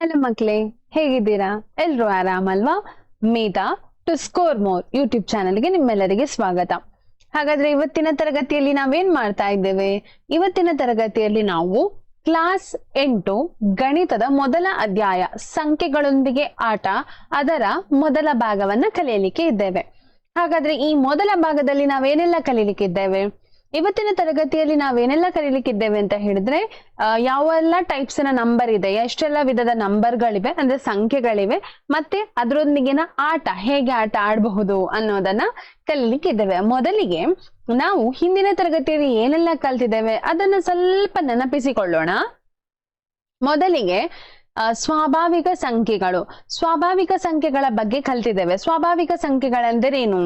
Hello ಮಕ್ಳೇ, ಹೇಗಿದ್ದೀರಾ? ಎಲ್ರು ಆರಾಮಲ್ವಾ? Medha to score more YouTube ಚಾನೆಲ್ಗೆ ನಿಮ್ಮೆಲ್ಲರಿಗೆ ಸ್ವಾಗತ. ಹಾಗಾದ್ರೆ ಇವತ್ತಿನ ತರಗತಿಯಲ್ಲಿ ನಾವೇನ್ ಮಾಡ್ತಾ ಇದ್ದೇವೆ? ಇವತ್ತಿನ ತರಗತಿಯಲ್ಲಿ ನಾವು ಕ್ಲಾಸ್ ಎಂಟು ಗಣಿತದ ಮೊದಲ ಅಧ್ಯಾಯ ಸಂಖ್ಯೆಗಳೊಂದಿಗೆ ಆಟ, ಅದರ ಮೊದಲ ಭಾಗವನ್ನ ಕಲಿಯಲಿಕ್ಕೆ ಇದ್ದೇವೆ. ಹಾಗಾದ್ರೆ ಈ ಮೊದಲ ಭಾಗದಲ್ಲಿ ನಾವೇನೆಲ್ಲ ಕಲೀಲಿಕ್ಕಿದ್ದೇವೆ? ಇವತ್ತಿನ ತರಗತಿಯಲ್ಲಿ ನಾವೇನೆಲ್ಲ ಕರೀಲಿಕ್ಕಿದ್ದೇವೆ ಅಂತ ಹೇಳಿದ್ರೆ ಯಾವೆಲ್ಲ ಟೈಪ್ಸ್ನ ನಂಬರ್ ಇದೆ, ಎಷ್ಟೆಲ್ಲ ವಿಧದ ನಂಬರ್ಗಳಿವೆ ಅಂದ್ರೆ ಸಂಖ್ಯೆಗಳಿವೆ, ಮತ್ತೆ ಅದರೊಂದಿಗಿನ ಆಟ, ಹೇಗೆ ಆಟ ಆಡಬಹುದು ಅನ್ನೋದನ್ನ ಕಲೀಲಿಕ್ಕಿದ್ದೇವೆ. ಮೊದಲಿಗೆ ನಾವು ಹಿಂದಿನ ತರಗತಿಯಲ್ಲಿ ಏನೆಲ್ಲ ಕಲ್ತಿದ್ದೇವೆ, ಅದನ್ನ ಸ್ವಲ್ಪ ನೆನಪಿಸಿಕೊಳ್ಳೋಣ. ಮೊದಲಿಗೆ ಸ್ವಾಭಾವಿಕ ಸಂಖ್ಯೆಗಳು. ಸ್ವಾಭಾವಿಕ ಸಂಖ್ಯೆಗಳ ಬಗ್ಗೆ ಕಲ್ತಿದ್ದೇವೆ. ಸ್ವಾಭಾವಿಕ ಸಂಖ್ಯೆಗಳೆಂದರೇನು?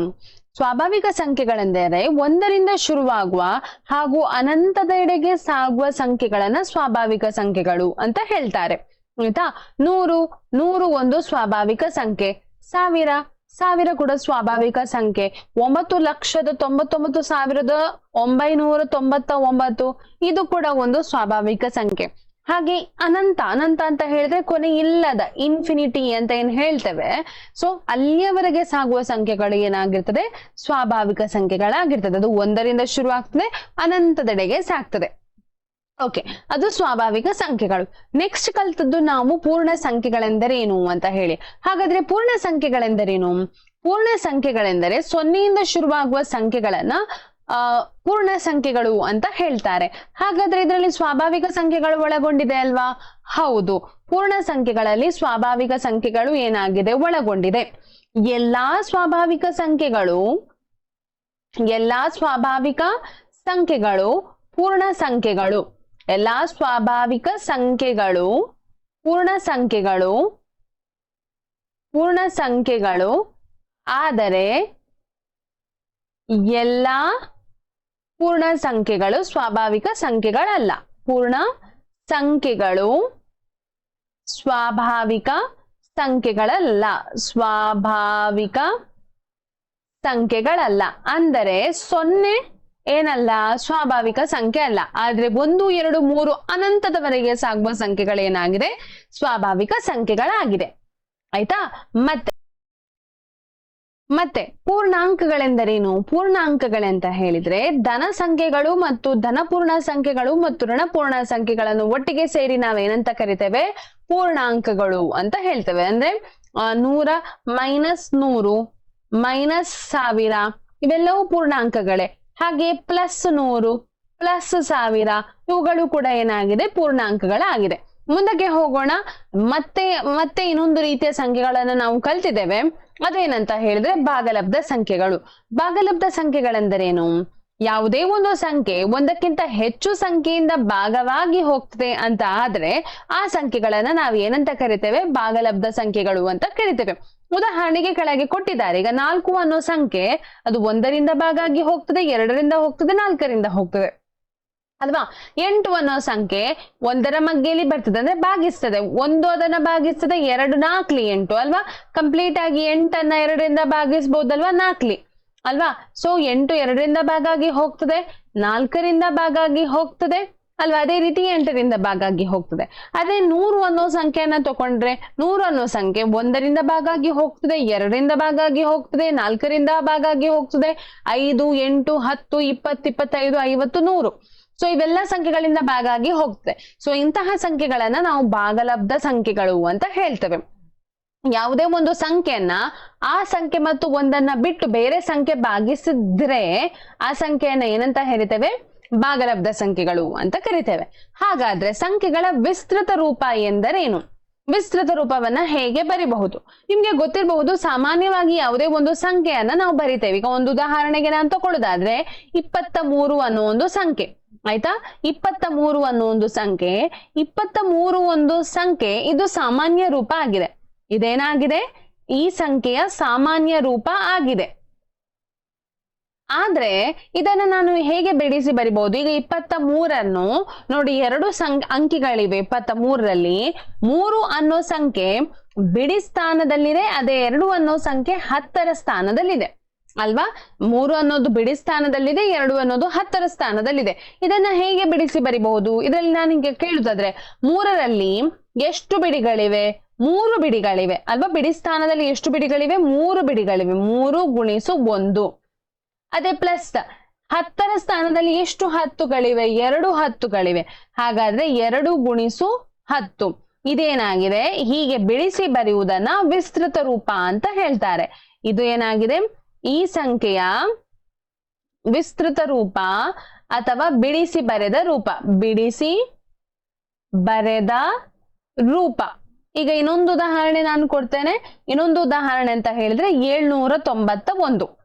ಸ್ವಾಭಾವಿಕ ಸಂಖ್ಯೆಗಳೆಂದರೆ ಒಂದರಿಂದ ಶುರುವಾಗುವ ಹಾಗೂ ಅನಂತದೆಡೆಗೆ ಸಾಗುವ ಸಂಖ್ಯೆಗಳನ್ನ ಸ್ವಾಭಾವಿಕ ಸಂಖ್ಯೆಗಳು ಅಂತ ಹೇಳ್ತಾರೆ. ಆಯ್ತಾ? ನೂರು ನೂರು ಒಂದು ಸ್ವಾಭಾವಿಕ ಸಂಖ್ಯೆ. ಸಾವಿರ ಸಾವಿರ ಕೂಡ ಸ್ವಾಭಾವಿಕ ಸಂಖ್ಯೆ. ಒಂಬತ್ತು ಲಕ್ಷದ ತೊಂಬತ್ತೊಂಬತ್ತು ಸಾವಿರದ ಒಂಬೈನೂರ ತೊಂಬತ್ತ ಒಂಬತ್ತು ಇದು ಕೂಡ ಒಂದು ಸ್ವಾಭಾವಿಕ ಸಂಖ್ಯೆ. ಹಾಗೆ ಅನಂತ ಅನಂತ ಅಂತ ಹೇಳಿದ್ರೆ ಕೊನೆ ಇಲ್ಲದ ಇನ್ಫಿನಿಟಿ ಅಂತ ಏನ್ ಹೇಳ್ತೇವೆ. ಸೊ ಅಲ್ಲಿಯವರೆಗೆ ಸಾಗುವ ಸಂಖ್ಯೆಗಳು ಏನಾಗಿರ್ತದೆ? ಸ್ವಾಭಾವಿಕ ಸಂಖ್ಯೆಗಳಾಗಿರ್ತದೆ. ಅದು ಒಂದರಿಂದ ಶುರು ಆಗ್ತದೆ, ಅನಂತದೆಡೆಗೆ ಸಾಗ್ತದೆ. ಓಕೆ ಅದು ಸ್ವಾಭಾವಿಕ ಸಂಖ್ಯೆಗಳು. ನೆಕ್ಸ್ಟ್ ಕಲ್ತದ್ದು ನಾವು ಪೂರ್ಣ ಸಂಖ್ಯೆಗಳೆಂದರೇನು ಅಂತ ಹೇಳಿ. ಹಾಗಾದ್ರೆ ಪೂರ್ಣ ಸಂಖ್ಯೆಗಳೆಂದರೇನು? ಪೂರ್ಣ ಸಂಖ್ಯೆಗಳೆಂದರೆ ಸೊನ್ನೆಯಿಂದ ಶುರುವಾಗುವ ಸಂಖ್ಯೆಗಳನ್ನ ಪೂರ್ಣ ಸಂಖ್ಯೆಗಳು ಅಂತ ಹೇಳ್ತಾರೆ. ಹಾಗಾದ್ರೆ ಇದರಲ್ಲಿ ಸ್ವಾಭಾವಿಕ ಸಂಖ್ಯೆಗಳು ಒಳಗೊಂಡಿದೆ ಅಲ್ವಾ? ಹೌದು. ಪೂರ್ಣ ಸಂಖ್ಯೆಗಳಲ್ಲಿ ಸ್ವಾಭಾವಿಕ ಸಂಖ್ಯೆಗಳು ಏನಾಗಿದೆ? ಒಳಗೊಂಡಿದೆ. ಎಲ್ಲಾ ಸ್ವಾಭಾವಿಕ ಸಂಖ್ಯೆಗಳು, ಎಲ್ಲಾ ಸ್ವಾಭಾವಿಕ ಸಂಖ್ಯೆಗಳು, ಪೂರ್ಣ ಸಂಖ್ಯೆಗಳು. ಎಲ್ಲಾ ಸ್ವಾಭಾವಿಕ ಸಂಖ್ಯೆಗಳು, ಪೂರ್ಣ ಸಂಖ್ಯೆಗಳು ಪೂರ್ಣ ಸಂಖ್ಯೆಗಳು. ಆದರೆ, ಎಲ್ಲಾ ಪೂರ್ಣ ಸಂಖ್ಯೆಗಳು ಸ್ವಾಭಾವಿಕ ಸಂಖ್ಯೆಗಳಲ್ಲ. ಪೂರ್ಣ ಸಂಖ್ಯೆಗಳು ಸ್ವಾಭಾವಿಕ ಸಂಖ್ಯೆಗಳಲ್ಲ. ಸ್ವಾಭಾವಿಕ ಸಂಖ್ಯೆಗಳಲ್ಲ. ಅಂದರೆ ಸೊನ್ನೆ ಏನಲ್ಲ? ಸ್ವಾಭಾವಿಕ ಸಂಖ್ಯೆ ಅಲ್ಲ. ಆದ್ರೆ ಒಂದು, ಎರಡು, ಮೂರು ಅನಂತದವರೆಗೆ ಸಾಗುವ ಸಂಖ್ಯೆಗಳೇನಾಗಿದೆ? ಸ್ವಾಭಾವಿಕ ಸಂಖ್ಯೆಗಳಾಗಿದೆ. ಆಯ್ತಾ? ಮತ್ತೆ ಮತ್ತೆ ಪೂರ್ಣಾಂಕಗಳೆಂದರೇನು? ಪೂರ್ಣಾಂಕಗಳೆಂತ ಹೇಳಿದ್ರೆ ಧನ ಸಂಖ್ಯೆಗಳು ಮತ್ತು ಧನಪೂರ್ಣ ಸಂಖ್ಯೆಗಳು ಮತ್ತು ಋಣಪೂರ್ಣ ಸಂಖ್ಯೆಗಳನ್ನು ಒಟ್ಟಿಗೆ ಸೇರಿ ನಾವೇನಂತ ಕರಿತೇವೆ? ಪೂರ್ಣಾಂಕಗಳು ಅಂತ ಹೇಳ್ತೇವೆ. ಅಂದ್ರೆ ನೂರ ಮೈನಸ್ ನೂರು, ಮೈನಸ್ ಸಾವಿರ, ಇವೆಲ್ಲವೂ ಪೂರ್ಣಾಂಕಗಳೇ. ಹಾಗೆ ಪ್ಲಸ್ ನೂರು, ಪ್ಲಸ್ ಸಾವಿರ, ಇವುಗಳು ಕೂಡ ಏನಾಗಿದೆ? ಪೂರ್ಣಾಂಕಗಳಾಗಿದೆ. ಮುಂದಕ್ಕೆ ಹೋಗೋಣ. ಮತ್ತೆ ಮತ್ತೆ ಇನ್ನೊಂದು ರೀತಿಯ ಸಂಖ್ಯೆಗಳನ್ನ ನಾವು ಕಲ್ತಿದ್ದೇವೆ. ಅದೇನಂತ ಹೇಳಿದ್ರೆ ಭಾಗಲಬ್ಧ ಸಂಖ್ಯೆಗಳು. ಭಾಗಲಬ್ಧ ಸಂಖ್ಯೆಗಳೆಂದರೇನು? ಯಾವುದೇ ಒಂದು ಸಂಖ್ಯೆ ಒಂದಕ್ಕಿಂತ ಹೆಚ್ಚು ಸಂಖ್ಯೆಯಿಂದ ಭಾಗವಾಗಿ ಹೋಗ್ತದೆ ಅಂತ ಆದ್ರೆ ಆ ಸಂಖ್ಯೆಗಳನ್ನ ನಾವು ಏನಂತ ಕರಿತೇವೆ? ಭಾಗಲಬ್ಧ ಸಂಖ್ಯೆಗಳು ಅಂತ ಕರಿತೇವೆ. ಉದಾಹರಣೆಗೆ ಕೆಳಗೆ ಕೊಟ್ಟಿದ್ದಾರೆ. ಈಗ ನಾಲ್ಕು ಅನ್ನೋ ಸಂಖ್ಯೆ ಅದು ಒಂದರಿಂದ ಭಾಗ ಆಗಿ ಹೋಗ್ತದೆ, ಎರಡರಿಂದ ಹೋಗ್ತದೆ, ನಾಲ್ಕರಿಂದ ಹೋಗ್ತದೆ. ಅಲ್ವಾ? ಎಂಟು ಅನ್ನೋ ಸಂಖ್ಯೆ ಒಂದರ ಮಗ್ಗೆಯಲ್ಲಿ ಬರ್ತದೆ ಅಂದ್ರೆ ಭಾಗಿಸ್ತದೆ. ಒಂದು ಅದನ್ನ ಭಾಗಿಸ್ತದೆ, ಎರಡು ನಾಲ್ಕಲಿ ಎಂಟು, ಅಲ್ವಾ? ಕಂಪ್ಲೀಟ್ ಆಗಿ ಎಂಟನ್ನ ಎರಡರಿಂದ ಭಾಗಿಸ್ಬಹುದಲ್ವಾ ನಾಲ್ಕಲಿ ಅಲ್ವಾ? ಸೊ ಎಂಟು ಎರಡರಿಂದ ಭಾಗಾಗಿ ಹೋಗ್ತದೆ, ನಾಲ್ಕರಿಂದ ಭಾಗಾಗಿ ಹೋಗ್ತದೆ, ಅಲ್ವಾ? ಅದೇ ರೀತಿ ಎಂಟರಿಂದ ಭಾಗಾಗಿ ಹೋಗ್ತದೆ. ಅದೇ ನೂರು ಅನ್ನೋ ಸಂಖ್ಯೆಯನ್ನ ತಗೊಂಡ್ರೆ ನೂರು ಅನ್ನೋ ಸಂಖ್ಯೆ ಒಂದರಿಂದ ಭಾಗಾಗಿ ಹೋಗ್ತದೆ, ಎರಡರಿಂದ ಭಾಗಾಗಿ ಹೋಗ್ತದೆ, ನಾಲ್ಕರಿಂದ ಭಾಗಾಗಿ ಹೋಗ್ತದೆ, ಐದು, ಎಂಟು, ಹತ್ತು, ಇಪ್ಪತ್ತು, ಇಪ್ಪತ್ತೈದು, ಐವತ್ತು, ನೂರು. ಸೊ ಇವೆಲ್ಲ ಸಂಖ್ಯೆಗಳಿಂದ ಭಾಗ ಆಗಿ ಹೋಗ್ತದೆ ಸೊ ಇಂತಹ ಸಂಖ್ಯೆಗಳನ್ನ ನಾವು ಭಾಗಲಬ್ಧ ಸಂಖ್ಯೆಗಳು ಅಂತ ಹೇಳ್ತೇವೆ. ಯಾವುದೇ ಒಂದು ಸಂಖ್ಯೆಯನ್ನ ಆ ಸಂಖ್ಯೆ ಮತ್ತು ಒಂದನ್ನ ಬಿಟ್ಟು ಬೇರೆ ಸಂಖ್ಯೆ ಭಾಗಿಸಿದ್ರೆ ಆ ಸಂಖ್ಯೆಯನ್ನ ಏನಂತ ಹೇಳ್ತೇವೆ? ಭಾಗಲಬ್ಧ ಸಂಖ್ಯೆಗಳು ಅಂತ ಕರಿತೇವೆ. ಹಾಗಾದ್ರೆ ಸಂಖ್ಯೆಗಳ ವಿಸ್ತೃತ ರೂಪ ಎಂದರೇನು? ವಿಸ್ತೃತ ರೂಪವನ್ನ ಹೇಗೆ ಬರಿಬಹುದು? ನಿಮ್ಗೆ ಗೊತ್ತಿರಬಹುದು, ಸಾಮಾನ್ಯವಾಗಿ ಯಾವುದೇ ಒಂದು ಸಂಖ್ಯೆಯನ್ನ ನಾವು ಬರಿತೇವೆ. ಈಗ ಒಂದು ಉದಾಹರಣೆಗೆ ನಾನು ತಗೊಳ್ಳೋದಾದ್ರೆ ಇಪ್ಪತ್ತ ಮೂರು ಅನ್ನೋ ಒಂದು ಸಂಖ್ಯೆ. ಆಯ್ತಾ? ಇಪ್ಪತ್ತ ಮೂರು ಅನ್ನೋ ಒಂದು ಸಂಖ್ಯೆ ಇಪ್ಪತ್ತ ಮೂರು ಒಂದು ಸಂಖ್ಯೆ ಇದು ಸಾಮಾನ್ಯ ರೂಪ ಆಗಿದೆ. ಇದೇನಾಗಿದೆ? ಈ ಸಂಖ್ಯೆಯ ಸಾಮಾನ್ಯ ರೂಪ ಆಗಿದೆ. ಆದ್ರೆ, ಇದನ್ನ ನಾನು ಹೇಗೆ ಬಿಡಿಸಿ ಬರಿಬಹುದು? ಈಗ ಇಪ್ಪತ್ತ ಮೂರನ್ನು ನೋಡಿ, ಎರಡು ಸಂ ಅಂಕಿಗಳಿವೆ ಇಪ್ಪತ್ತ ಮೂರರಲ್ಲಿ ಮೂರು ಅನ್ನೋ ಸಂಖ್ಯೆ ಬಿಡಿ ಸ್ಥಾನದಲ್ಲಿದೆ, ಅದೇ ಎರಡು ಅನ್ನೋ ಸಂಖ್ಯೆ ಹತ್ತರ ಸ್ಥಾನದಲ್ಲಿದೆ. ಅಲ್ವಾ? ಮೂರು ಅನ್ನೋದು ಬಿಡಿ ಸ್ಥಾನದಲ್ಲಿದೆ, ಎರಡು ಅನ್ನೋದು ಹತ್ತರ ಸ್ಥಾನದಲ್ಲಿದೆ. ಇದನ್ನ ಹೇಗೆ ಬಿಡಿಸಿ ಬರಿಬಹುದು? ಇದರಲ್ಲಿ ನಾನು ಹಿಂಗೆ ಕೇಳುದಾದ್ರೆ, ಮೂರರಲ್ಲಿ ಎಷ್ಟು ಬಿಡಿಗಳಿವೆ? ಮೂರು ಬಿಡಿಗಳಿವೆ. ಅಲ್ವಾ? ಬಿಡಿ ಸ್ಥಾನದಲ್ಲಿ ಎಷ್ಟು ಬಿಡಿಗಳಿವೆ? ಮೂರು ಬಿಡಿಗಳಿವೆ. ಮೂರು ಗುಣಿಸು ಒಂದು. ಅದೇ ಪ್ಲಸ್ ಹತ್ತರ ಸ್ಥಾನದಲ್ಲಿ ಎಷ್ಟು ಹತ್ತುಗಳಿವೆ? ಎರಡು ಹತ್ತುಗಳಿವೆ. ಹಾಗಾದ್ರೆ ಎರಡು ಗುಣಿಸು ಹತ್ತು. ಇದೇನಾಗಿದೆ? ಹೀಗೆ ಬಿಡಿಸಿ ಬರೆಯುವುದನ್ನ ವಿಸ್ತೃತ ರೂಪ ಅಂತ ಹೇಳ್ತಾರೆ. ಇದು ಏನಾಗಿದೆ? ಈ ಸಂಖ್ಯೆಯ ವಿಸ್ತೃತ ರೂಪ ಅಥವಾ ಬಿಡಿಸಿ ಬರೆದ ರೂಪ. ಬಿಡಿಸಿ ಬರೆದ ರೂಪ. ಈಗ ಇನ್ನೊಂದು ಉದಾಹರಣೆ ನಾನು ಕೊಡ್ತೇನೆ. ಇನ್ನೊಂದು ಉದಾಹರಣೆ ಅಂತ ಹೇಳಿದ್ರೆ ಏಳ್ನೂರ ತೊಂಬತ್ತ ಒಂದು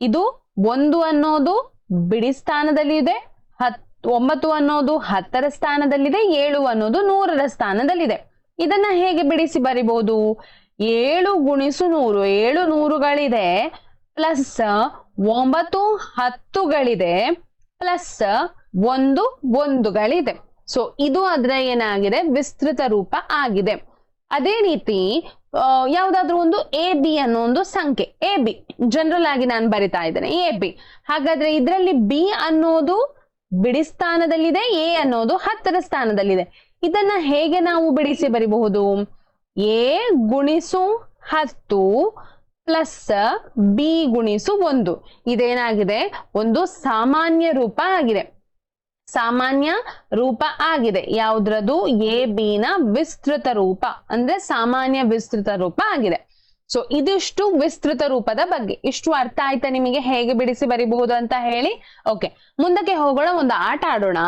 ಇದು ಒಂದು ಅನ್ನೋದು ಬಿಡಿ ಸ್ಥಾನದಲ್ಲಿ ಇದೆ, ಹತ್, ಒಂಬತ್ತು ಅನ್ನೋದು ಹತ್ತರ ಸ್ಥಾನದಲ್ಲಿದೆ, ಏಳು ಅನ್ನೋದು ನೂರರ ಸ್ಥಾನದಲ್ಲಿದೆ. ಇದನ್ನ ಹೇಗೆ ಬಿಡಿಸಿ ಬರಿಬಹುದು ಏಳು ಗುಣಿಸು ನೂರು, ಏಳು ನೂರುಗಳಿದೆ. ಪ್ಲಸ್ ಒಂಬತ್ತು ಹತ್ತುಗಳಿದೆ, ಪ್ಲಸ್ ಒಂದು ಒಂದುಗಳಿದೆ. ಸೊ ಇದು ಅದರ ಏನಾಗಿದೆ? ವಿಸ್ತೃತ ರೂಪ ಆಗಿದೆ. ಅದೇ ರೀತಿ ಯಾವುದಾದ್ರೂ ಒಂದು ಎ ಬಿ ಅನ್ನೋ ಒಂದು ಸಂಖ್ಯೆ. ಎ ಬಿ ಜನರಲ್ ಆಗಿ ನಾನು ಬರಿತಾ ಇದ್ದೇನೆ. ಎ ಬಿ ಹಾಗಾದ್ರೆ ಇದರಲ್ಲಿ ಬಿ ಅನ್ನೋದು ಬಿಡಿ ಸ್ಥಾನದಲ್ಲಿದೆ ಎ ಅನ್ನೋದು ಹತ್ತರ ಸ್ಥಾನದಲ್ಲಿದೆ. ಇದನ್ನ ಹೇಗೆ ನಾವು ಬಿಡಿಸಿ ಬರಿಬಹುದು? ಎ ಗುಣಿಸು ಹತ್ತು ಪ್ಲಸ್ ಬಿ ಗುಣಿಸು ಒಂದು. ಇದೇನಾಗಿದೆ? ಒಂದು ಸಾಮಾನ್ಯ ರೂಪ ಆಗಿದೆ. ಸಾಮಾನ್ಯ ರೂಪ ಆಗಿದೆ. ಯಾವುದ್ರದ್ದು? ಎ, ಬಿ ನ ವಿಸ್ತೃತ ರೂಪ. ಅಂದ್ರೆ ಸಾಮಾನ್ಯ ವಿಸ್ತೃತ ರೂಪ ಆಗಿದೆ. ಸೊ ಇದಿಷ್ಟು ವಿಸ್ತೃತ ರೂಪದ ಬಗ್ಗೆ. ಇಷ್ಟು ಅರ್ಥ ಆಯ್ತಾ ನಿಮಗೆ? ಹೇಗೆ ಬಿಡಿಸಿ ಬರಿಬಹುದು ಅಂತ ಹೇಳಿ? ಓಕೆ ಮುಂದಕ್ಕೆ ಹೋಗೋಣ. ಒಂದು ಆಟ ಆಡೋಣ.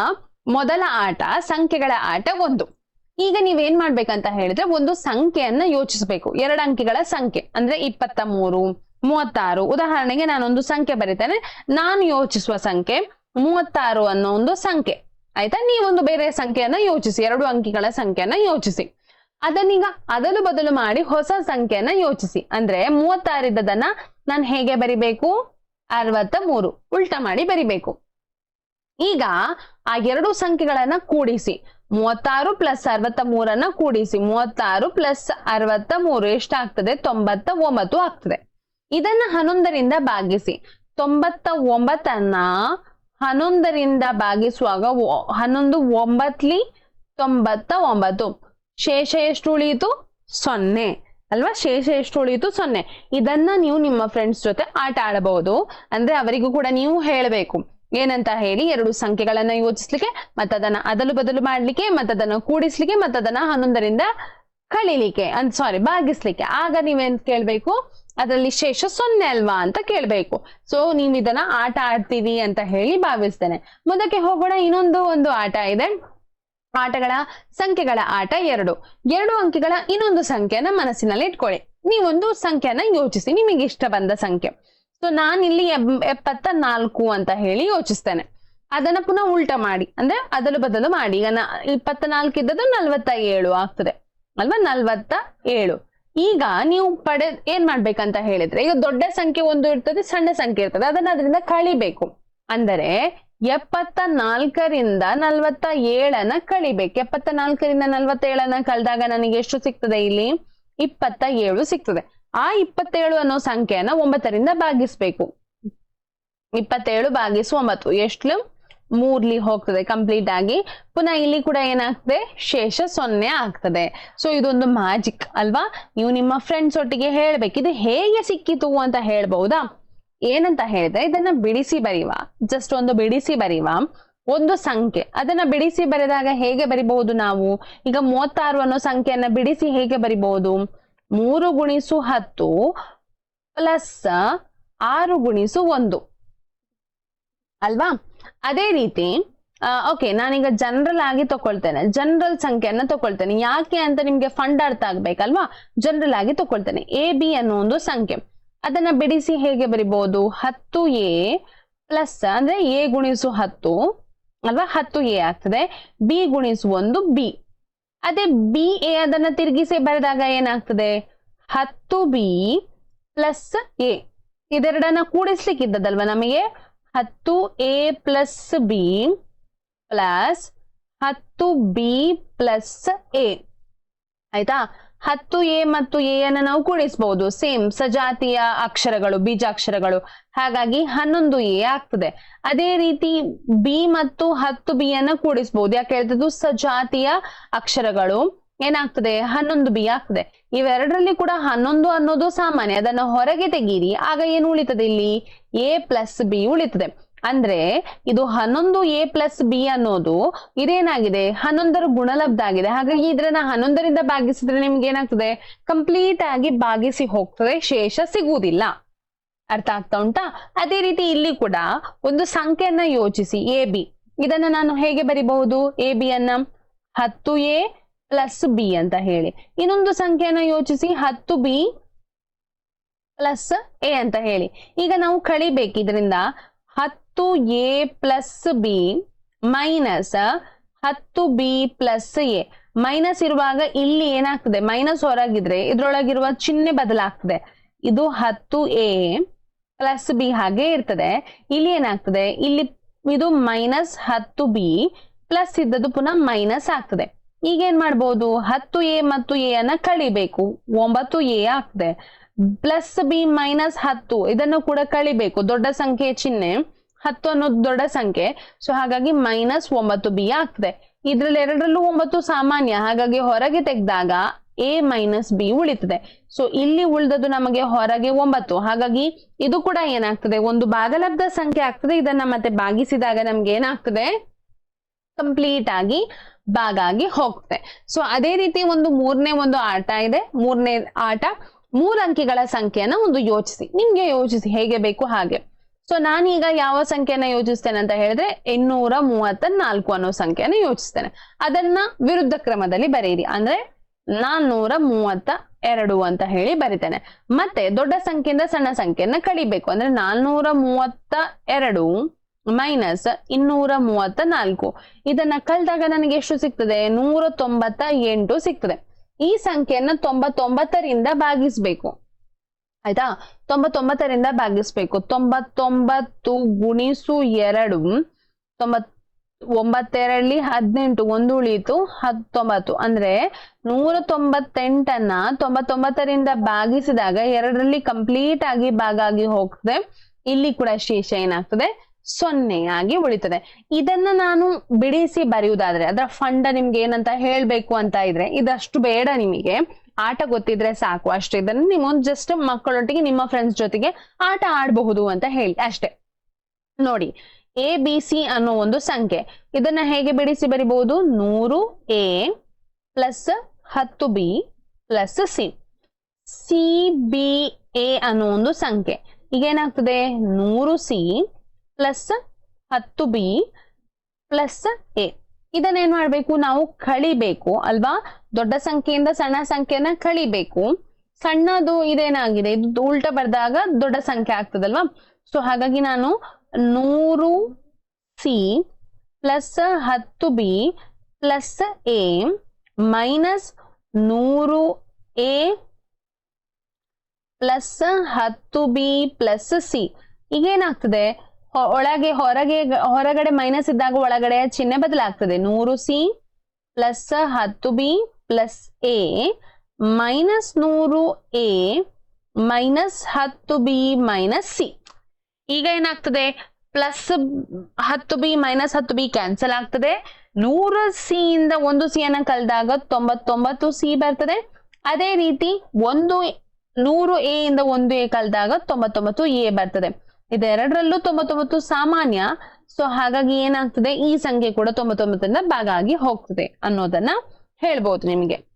ಮೊದಲ ಆಟ, ಸಂಖ್ಯೆಗಳ ಆಟ ಒಂದು. ಈಗ ನೀವೇನ್ ಮಾಡ್ಬೇಕಂತ ಹೇಳಿದ್ರೆ ಒಂದು ಸಂಖ್ಯೆಯನ್ನ ಯೋಚಿಸಬೇಕು. ಎರಡು ಅಂಕಿಗಳ ಸಂಖ್ಯೆ, ಅಂದ್ರೆ ಇಪ್ಪತ್ತ ಮೂರು ಮೂವತ್ತಾರು. ಉದಾಹರಣೆಗೆ ನಾನೊಂದು ಸಂಖ್ಯೆ ಬರೀತೇನೆ. ನಾನು ಯೋಚಿಸುವ ಸಂಖ್ಯೆ ಮೂವತ್ತಾರು ಅನ್ನೋ ಒಂದು ಸಂಖ್ಯೆ. ಆಯ್ತಾ? ನೀವೊಂದು ಬೇರೆ ಸಂಖ್ಯೆಯನ್ನ ಯೋಚಿಸಿ, ಎರಡು ಅಂಕಿಗಳ ಸಂಖ್ಯೆಯನ್ನ ಯೋಚಿಸಿ. ಅದನ್ನೀಗ ಅದಲು ಬದಲು ಮಾಡಿ ಹೊಸ ಸಂಖ್ಯೆಯನ್ನ ಯೋಚಿಸಿ. ಅಂದ್ರೆ ಮೂವತ್ತಾರಿದ್ದದನ್ನ ನಾನು ಹೇಗೆ ಬರಿಬೇಕು? ಅರವತ್ತ ಮೂರು ಉಲ್ಟಾ ಮಾಡಿ ಬರಿಬೇಕು. ಈಗ ಆ ಎರಡು ಸಂಖ್ಯೆಗಳನ್ನ ಕೂಡಿಸಿ. ಮೂವತ್ತಾರು ಪ್ಲಸ್ ಅರವತ್ತ ಮೂರನ್ನ ಕೂಡಿಸಿ, ಮೂವತ್ತಾರು ಪ್ಲಸ್ ಅರವತ್ತ ಮೂರು ಎಷ್ಟಾಗ್ತದೆ? ತೊಂಬತ್ತ ಒಂಬತ್ತು ಆಗ್ತದೆ. ಇದನ್ನ ಹನ್ನೊಂದರಿಂದ ಭಾಗಿಸಿ, ತೊಂಬತ್ತ ಒಂಬತ್ತನ್ನ ಹನ್ನೊಂದರಿಂದ ಭಾಗಿಸುವಾಗ ಹನ್ನೊಂದು ಒಂಬತ್ಲಿ ತೊಂಬತ್ತ ಒಂಬತ್ತು. ಶೇಷ ಎಷ್ಟು ಉಳಿಯಿತು? ಸೊನ್ನೆ. ಅಲ್ವಾ? ಶೇಷ ಎಷ್ಟು ಉಳಿಯಿತು? ಸೊನ್ನೆ. ಇದನ್ನ ನೀವು ನಿಮ್ಮ ಫ್ರೆಂಡ್ಸ್ ಜೊತೆ ಆಟ ಆಡಬಹುದು. ಅಂದ್ರೆ ಅವರಿಗೂ ಕೂಡ ನೀವು ಹೇಳಬೇಕು. ಏನಂತ ಹೇಳಿ ಎರಡು ಸಂಖ್ಯೆಗಳನ್ನ ಯೋಚಿಸ್ಲಿಕ್ಕೆ ಮತ್ತದನ್ನ ಅದಲು ಬದಲು ಮಾಡ್ಲಿಕ್ಕೆ, ಮತ್ತದನ್ನ ಕೂಡಿಸ್ಲಿಕ್ಕೆ, ಮತ್ತದನ್ನ ಹನ್ನೊಂದರಿಂದ ಕಳಿಲಿಕ್ಕೆ ಅಂತ ಸಾರಿ ಭಾಗಿಸ್ಲಿಕ್ಕೆ. ಆಗ ನೀವೇನ್ ಕೇಳ್ಬೇಕು? ಅದರಲ್ಲಿ ಶೇಷ ಸೊನ್ನೆ ಅಲ್ವಾ ಅಂತ ಕೇಳ್ಬೇಕು. ಸೊ ನೀವು ಇದನ್ನ ಆಟ ಆಡ್ತೀವಿ ಅಂತ ಹೇಳಿ ಭಾವಿಸ್ತೇನೆ. ಮುಂದಕ್ಕೆ ಹೋಗೋಣ. ಇನ್ನೊಂದು ಒಂದು ಆಟ ಇದೆ. ಆಟಗಳ ಸಂಖ್ಯೆಗಳ ಆಟ ಎರಡು. ಎರಡು ಅಂಕಿಗಳ ಇನ್ನೊಂದು ಸಂಖ್ಯೆಯನ್ನ ಮನಸ್ಸಿನಲ್ಲಿ ಇಟ್ಕೊಳ್ಳಿ. ನೀವೊಂದು ಸಂಖ್ಯೆಯನ್ನ ಯೋಚಿಸಿ. ನಿಮಗೆ ಇಷ್ಟ ಬಂದ ಸಂಖ್ಯೆ. ಸೊ ನಾನು ಇಲ್ಲಿ ಎಪ್ಪತ್ತ ನಾಲ್ಕು ಅಂತ ಹೇಳಿ ಯೋಚಿಸ್ತೇನೆ. ಅದನ್ನ ಪುನಃ ಉಲ್ಟಾ ಮಾಡಿ. ಅಂದ್ರೆ ಅದಲು ಬದಲು ಮಾಡಿ. ಈಗ ನಾ- ಇಪ್ಪತ್ತ ನಾಲ್ಕು ಇದ್ದದ್ದು ನಲ್ವತ್ತ ಏಳು ಆಗ್ತದೆ. ಅಲ್ವಾ? ನಲ್ವತ್ತ ಏಳು. ಈಗ ನೀವು ಪಡೆ, ಏನ್ ಮಾಡ್ಬೇಕಂತ ಹೇಳಿದ್ರೆ, ಈಗ ದೊಡ್ಡ ಸಂಖ್ಯೆ ಒಂದು ಇರ್ತದೆ, ಸಣ್ಣ ಸಂಖ್ಯೆ ಇರ್ತದೆ. ಅದನ್ನ ಅದರಿಂದ ಕಳಿಬೇಕು. ಅಂದರೆ, ಎಪ್ಪತ್ತ ನಾಲ್ಕರಿಂದ ನಲ್ವತ್ತ ಏಳನ ಕಳಿಬೇಕು. ಎಪ್ಪತ್ತ ನಾಲ್ಕರಿಂದ ನಲ್ವತ್ತ ಏಳನ್ನ ಕಳೆದಾಗ ನನಗೆ ಎಷ್ಟು ಸಿಗ್ತದೆ ಇಲ್ಲಿ? ಇಪ್ಪತ್ತ ಏಳು ಸಿಗ್ತದೆ. ಆ ಇಪ್ಪತ್ತೇಳು ಅನ್ನೋ ಸಂಖ್ಯೆಯನ್ನ ಒಂಬತ್ತರಿಂದ ಭಾಗಿಸ್ಬೇಕು. ಇಪ್ಪತ್ತೇಳು ಭಾಗಿಸು ಒಂಬತ್ತು. ಎಷ್ಟು ಮೂರ್ಲಿ ಹೋಗ್ತದೆ ಕಂಪ್ಲೀಟ್ ಆಗಿ. ಪುನಃ ಇಲ್ಲಿ ಕೂಡ ಏನಾಗ್ತದೆ? ಶೇಷ ಸೊನ್ನೆ ಆಗ್ತದೆ. ಸೊ ಇದೊಂದು ಮ್ಯಾಜಿಕ್ ಅಲ್ವಾ? ನೀವು ನಿಮ್ಮ ಫ್ರೆಂಡ್ಸ್ ಒಟ್ಟಿಗೆ ಹೇಳ್ಬೇಕು. ಇದು ಹೇಗೆ ಸಿಕ್ಕಿತು ಅಂತ ಹೇಳ್ಬಹುದಾ ಏನಂತ ಹೇಳಿದ್ರೆ, ಇದನ್ನ ಬಿಡಿಸಿ ಬರೀವ ಜಸ್ಟ್ ಒಂದು ಬಿಡಿಸಿ ಬರೀವ ಒಂದು ಸಂಖ್ಯೆ. ಅದನ್ನ ಬಿಡಿಸಿ ಬರೆದಾಗ ಹೇಗೆ ಬರಿಬಹುದು ನಾವು? ಈಗ ಮೂವತ್ತಾರು ಅನ್ನೋ ಸಂಖ್ಯೆಯನ್ನ ಬಿಡಿಸಿ ಹೇಗೆ ಬರಿಬಹುದು? ಮೂರು ಗುಣಿಸು ಹತ್ತು ಪ್ಲಸ್ ಆರು ಗುಣಿಸು ಒಂದು. ಅಲ್ವಾ? ಅದೇ ರೀತಿ ಓಕೆ ನಾನೀಗ ಜನರಲ್ ಆಗಿ ತಗೊಳ್ತೇನೆ ಜನರಲ್ ಸಂಖ್ಯೆಯನ್ನ ತಗೊಳ್ತೇನೆ ಯಾಕೆ ಅಂತ ನಿಮ್ಗೆ ಫಂಡ್ ಅರ್ಥ ಆಗ್ಬೇಕಲ್ವಾ? ಜನರಲ್ ಆಗಿ ತಗೊಳ್ತೇನೆ ಎ ಬಿ ಅನ್ನೋ ಒಂದು ಸಂಖ್ಯೆ. ಅದನ್ನ ಬಿಡಿಸಿ ಹೇಗೆ ಬರಿಬಹುದು ಹತ್ತು ಎ ಪ್ಲಸ್ ಅಂದ್ರೆ ಎ ಗುಣಿಸು ಹತ್ತು, ಅಲ್ವಾ? ಹತ್ತು ಎ ಆಗ್ತದೆ. ಬಿ ಗುಣಿಸು ಒಂದು ಬಿ ಅದೇ ಬಿ ಎ ಅದನ್ನ ತಿರುಗಿಸಿ ಬರೆದಾಗ ಏನಾಗ್ತದೆ? ಹತ್ತು ಬಿ ಪ್ಲಸ್ ಎ ಇದೆರಡನ್ನ ಕೂಡಿಸ್ಲಿಕ್ಕಿದ್ದದಲ್ವಾ ನಮಗೆ? ಹತ್ತು ಎ ಪ್ಲಸ್ ಬಿ ಪ್ಲಸ್ ಹತ್ತು ಬಿ ಪ್ಲಸ್ ಎ ಆಯ್ತಾ? ಹತ್ತು ಎ ಮತ್ತು ಎ ಅನ್ನ ನಾವು ಕೂಡಿಸಬಹುದು ಸೇಮ್ ಸಜಾತಿಯ ಅಕ್ಷರಗಳು, ಬೀಜಾಕ್ಷರಗಳು. ಹಾಗಾಗಿ ಹನ್ನೊಂದು ಎ ಆಗ್ತದೆ. ಅದೇ ರೀತಿ ಬಿ ಮತ್ತು ಹತ್ತು ಬಿ ಅನ್ನ ಕೂಡಿಸಬಹುದು ಯಾಕೆ ಹೇಳ್ತದ್ದು? ಸಜಾತಿಯ ಅಕ್ಷರಗಳು. ಏನಾಗ್ತದೆ? ಹನ್ನೊಂದು ಬಿ ಆಗ್ತದೆ. ಇವೆರಡರಲ್ಲಿ ಕೂಡ ಹನ್ನೊಂದು ಅನ್ನೋದು ಸಾಮಾನ್ಯ. ಅದನ್ನು ಹೊರಗೆ ತೆಗೀರಿ. ಆಗ ಏನು ಉಳಿತದೆ ಇಲ್ಲಿ? ಎ ಪ್ಲಸ್ ಬಿ ಉಳಿತದೆ. ಅಂದ್ರೆ ಇದು ಹನ್ನೊಂದು ಎ ಪ್ಲಸ್ ಬಿ ಅನ್ನೋದು ಇದೇನಾಗಿದೆ? ಹನ್ನೊಂದರ ಗುಣಲಬ್ಧ ಆಗಿದೆ. ಹಾಗಾಗಿ ಇದ್ರನ್ನ ಹನ್ನೊಂದರಿಂದ ಭಾಗಿಸಿದ್ರೆ ನಿಮ್ಗೆ ಏನಾಗ್ತದೆ? ಕಂಪ್ಲೀಟ್ ಆಗಿ ಭಾಗಿಸಿ ಹೋಗ್ತದೆ. ಶೇಷ ಸಿಗುವುದಿಲ್ಲ. ಅರ್ಥ ಆಗ್ತಾ ಉಂಟಾ? ಅದೇ ರೀತಿ ಇಲ್ಲಿ ಕೂಡ ಒಂದು ಸಂಖ್ಯೆಯನ್ನ ಯೋಚಿಸಿ. A, B. ಇದನ್ನ ನಾನು ಹೇಗೆ ಬರಿಬಹುದು? ಎ, ಬಿ ಅನ್ನ ಹತ್ತು ಎ ಪ್ಲಸ್ ಬಿ ಅಂತ ಹೇಳಿ. ಇನ್ನೊಂದು ಸಂಖ್ಯೆಯನ್ನ ಯೋಚಿಸಿ. ಹತ್ತು ಬಿ ಪ್ಲಸ್ ಎ ಅಂತ ಹೇಳಿ. ಈಗ ನಾವು ಕಳಿಬೇಕು. ಇದರಿಂದ ಹತ್ತು ಎ ಪ್ಲಸ್ ಬಿ ಮೈನಸ್ ಹತ್ತು ಬಿ ಪ್ಲಸ್ ಎ. ಮೈನಸ್ ಇರುವಾಗ ಇಲ್ಲಿ ಏನಾಗ್ತದೆ? ಮೈನಸ್ ಹೊರಗಿದ್ರೆ ಇದ್ರೊಳಗಿರುವ ಚಿಹ್ನೆ ಬದಲಾಗ್ತದೆ. ಇದು ಹತ್ತು ಎ ಪ್ಲಸ್ ಬಿ ಹಾಗೆ ಇರ್ತದೆ. ಇಲ್ಲಿ ಏನಾಗ್ತದೆ? ಇಲ್ಲಿ ಇದು ಮೈನಸ್ ಹತ್ತು ಬಿ ಪ್ಲಸ್ ಇದ್ದದ್ದು ಪುನಃ ಮೈನಸ್ ಆಗ್ತದೆ. ಈಗ ಏನ್ ಮಾಡ್ಬೋದು? ಹತ್ತು ಎ ಮತ್ತು ಎ ಅನ್ನ ಕಳಿಬೇಕು. ಒಂಬತ್ತು ಎ ಆಗ್ತದೆ. ಪ್ಲಸ್ ಬಿ ಮೈನಸ್ ಹತ್ತು ಇದನ್ನು ಕೂಡ ಕಳಿಬೇಕು. ದೊಡ್ಡ ಸಂಖ್ಯೆ ಚಿಹ್ನೆ. ಹತ್ತು ಅನ್ನೋದು ದೊಡ್ಡ ಸಂಖ್ಯೆ. ಸೊ ಹಾಗಾಗಿ ಮೈನಸ್ ಒಂಬತ್ತು ಬಿ ಆಗ್ತದೆ. ಇದ್ರಲ್ಲಿ ಎರಡರಲ್ಲೂ ಒಂಬತ್ತು ಸಾಮಾನ್ಯ. ಹಾಗಾಗಿ ಹೊರಗೆ ತೆಗೆದಾಗ ಎ ಮೈನಸ್ ಬಿ ಉಳಿತದೆ. ಸೊ ಇಲ್ಲಿ ಉಳಿದದ್ದು ನಮಗೆ ಹೊರಗೆ ಒಂಬತ್ತು. ಹಾಗಾಗಿ ಇದು ಕೂಡ ಏನಾಗ್ತದೆ? ಒಂದು ಭಾಗಲಬ್ಧ ಸಂಖ್ಯೆ ಆಗ್ತದೆ. ಇದನ್ನ ಮತ್ತೆ ಭಾಗಿಸಿದಾಗ ನಮ್ಗೆ ಏನಾಗ್ತದೆ? ಕಂಪ್ಲೀಟ್ ಆಗಿ ಭಾಗ ಆಗಿ ಹೋಗ್ತದೆ. ಸೊ ಅದೇ ರೀತಿ ಒಂದು ಮೂರನೇ ಒಂದು ಆಟ ಇದೆ. ಮೂರನೇ ಆಟ ಮೂರು ಅಂಕಿಗಳ ಸಂಖ್ಯೆಯನ್ನ ಒಂದು ಯೋಚಿಸಿ. ನಿಮ್ಗೆ ಯೋಚಿಸಿ. ಹೇಗೆ ಬೇಕು ಹಾಗೆ. ಸೊ ನಾನೀಗ ಯಾವ ಸಂಖ್ಯೆನ ಯೋಜಿಸ್ತೇನೆ ಅಂತ ಹೇಳಿದ್ರೆ ಇನ್ನೂರ ಮೂವತ್ತ ನಾಲ್ಕು ಅನ್ನೋ ಸಂಖ್ಯೆನ ಯೋಚಿಸ್ತೇನೆ. ಅದನ್ನ ವಿರುದ್ಧ ಕ್ರಮದಲ್ಲಿ ಬರೆಯಿರಿ. ಅಂದ್ರೆ ನಾನ್ನೂರ ಮೂವತ್ತ ಎರಡು ಅಂತ ಹೇಳಿ ಬರಿತೇನೆ. ಮತ್ತೆ ದೊಡ್ಡ ಸಂಖ್ಯೆಯಿಂದ ಸಣ್ಣ ಸಂಖ್ಯೆಯನ್ನ ಕಳಿಬೇಕು. ಅಂದ್ರೆ ನಾನ್ನೂರ ಮೂವತ್ತ ಎರಡು ಮೈನಸ್ ಇನ್ನೂರ ಮೂವತ್ತ ನಾಲ್ಕು. ಇದನ್ನ ಕಳೆದಾಗ ನನಗೆ ಎಷ್ಟು ಸಿಗ್ತದೆ? ನೂರ ತೊಂಬತ್ತ ಎಂಟು ಸಿಗ್ತದೆ. ಈ ಸಂಖ್ಯೆಯನ್ನ ತೊಂಬತ್ತೊಂಬತ್ತರಿಂದ ಭಾಗಿಸ್ಬೇಕು. ಆಯ್ತಾ? ತೊಂಬತ್ತೊಂಬತ್ತರಿಂದ ಭಾಗಿಸ್ಬೇಕು. ತೊಂಬತ್ತೊಂಬತ್ತು ಗುಣಿಸು ಎರಡು ತೊಂಬತ್ ಒಂಬತ್ತೆರಡಲಿ ಹದಿನೆಂಟು, ಒಂದು ಉಳಿಯಿತು, ಹತ್ತೊಂಬತ್ತು. ಅಂದ್ರೆ ನೂರ ತೊಂಬತ್ತೆಂಟನ್ನ ತೊಂಬತ್ತೊಂಬತ್ತರಿಂದ ಭಾಗಿಸಿದಾಗ ಎರಡರಲ್ಲಿ ಕಂಪ್ಲೀಟ್ ಆಗಿ ಭಾಗ ಆಗಿ ಹೋಗ್ತದೆ. ಇಲ್ಲಿ ಕೂಡ ಶೇಷ ಏನಾಗ್ತದೆ? ಸೊನ್ನೆಯಾಗಿ ಉಳಿತದೆ. ಇದನ್ನ ನಾನು ಬಿಡಿಸಿ ಬರೆಯುವುದಾದ್ರೆ, ಅದರ ಫಂಡ ನಿಮ್ಗೆ ಏನಂತ ಹೇಳ್ಬೇಕು ಅಂತ ಇದ್ರೆ, ಇದಷ್ಟು ಬೇಡ ನಿಮಗೆ. ಆಟ ಗೊತ್ತಿದ್ರೆ ಸಾಕು ಅಷ್ಟೇ. ಇದನ್ನ ನೀವು ಜಸ್ಟ್ ಮಕ್ಕಳೊಟ್ಟಿಗೆ, ನಿಮ್ಮ ಫ್ರೆಂಡ್ಸ್ ಜೊತೆಗೆ ಆಟ ಆಡಬಹುದು ಅಂತ ಹೇಳಿ. ಅಷ್ಟೇ. ನೋಡಿ ಎ ಬಿ ಸಿ ಅನ್ನೋ ಒಂದು ಸಂಖ್ಯೆ. ಇದನ್ನ ಹೇಗೆ ಬಿಡಿಸಿ ಬರಿಬಹುದು? ನೂರು ಎ ಪ್ಲಸ್ ಹತ್ತು B plus C C B A ಅನ್ನೋ ಒಂದು ಸಂಖ್ಯೆ. ಈಗ ಏನಾಗ್ತದೆ? ನೂರು ಸಿ ಪ್ಲಸ್ ಹತ್ತು ಬಿ ಪ್ಲಸ್ ಎ ಇದನ್ನ ಏನ್ ಮಾಡ್ಬೇಕು? ನಾವು ಕಳಿಬೇಕು, ಅಲ್ವಾ? ದೊಡ್ಡ ಸಂಖ್ಯೆಯಿಂದ ಸಣ್ಣ ಸಂಖ್ಯೆನ ಕಳಿಬೇಕು. ಸಣ್ಣದು ಇದೇನಾಗಿದೆ? ಇದು ಉಲ್ಟ ಬರ್ದಾಗ ದೊಡ್ಡ ಸಂಖ್ಯೆ ಆಗ್ತದಲ್ವಾ? ಸೊ ಹಾಗಾಗಿ ನಾನು ನೂರು ಸಿ ಪ್ಲಸ್ ಹತ್ತು ಬಿ ಪ್ಲಸ್ ಎ ಮೈನಸ್ ನೂರು ಎ ಪ್ಲಸ್ ಹತ್ತು ಬಿ ಪ್ಲಸ್ ಸಿ. ಈಗೇನಾಗ್ತದೆ? ಒಳಗೆ, ಹೊರಗೆ, ಹೊರಗಡೆ ಮೈನಸ್ ಇದ್ದಾಗ ಒಳಗಡೆ ಚಿಹ್ನೆ ಬದಲಾಗ್ತದೆ. ನೂರು ಸಿ ಪ್ಲಸ್ ಹತ್ತು ಬಿ ಪ್ಲಸ್ ಎ ಮೈನಸ್ ನೂರು ಎ ಮೈನಸ್ ಹತ್ತು ಬಿ ಮೈನಸ್ ಸಿ ಈಗ ಏನಾಗ್ತದೆ? ಪ್ಲಸ್ ಹತ್ತು ಬಿ ಮೈನಸ್ ಹತ್ತು ಬಿ ಕ್ಯಾನ್ಸಲ್ ಆಗ್ತದೆ. ನೂರು ಸಿ ಇಂದ ಒಂದು ಸಿ ಅನ್ನ ಕಳೆದಾಗ ತೊಂಬತ್ತೊಂಬತ್ತು ಸಿ ಬರ್ತದೆ. ಅದೇ ರೀತಿ ಒಂದು ನೂರು ಎ ಇಂದ ಒಂದು ಎ ಕಳೆದಾಗ ತೊಂಬತ್ತೊಂಬತ್ತು ಎ ಬರ್ತದೆ. ಇದೆರಡರಲ್ಲೂ ತೊಂಬತ್ತೊಂಬತ್ತು ಸಾಮಾನ್ಯ. ಸೊ ಹಾಗಾಗಿ ಏನಾಗ್ತದೆ? ಈ ಸಂಖ್ಯೆ ಕೂಡ ತೊಂಬತ್ತೊಂಬತ್ತರಿಂದ ಭಾಗ ಆಗಿ ಹೋಗ್ತದೆ ಅನ್ನೋದನ್ನ ಹೇಳ್ಬೋದು ನಿಮಗೆ.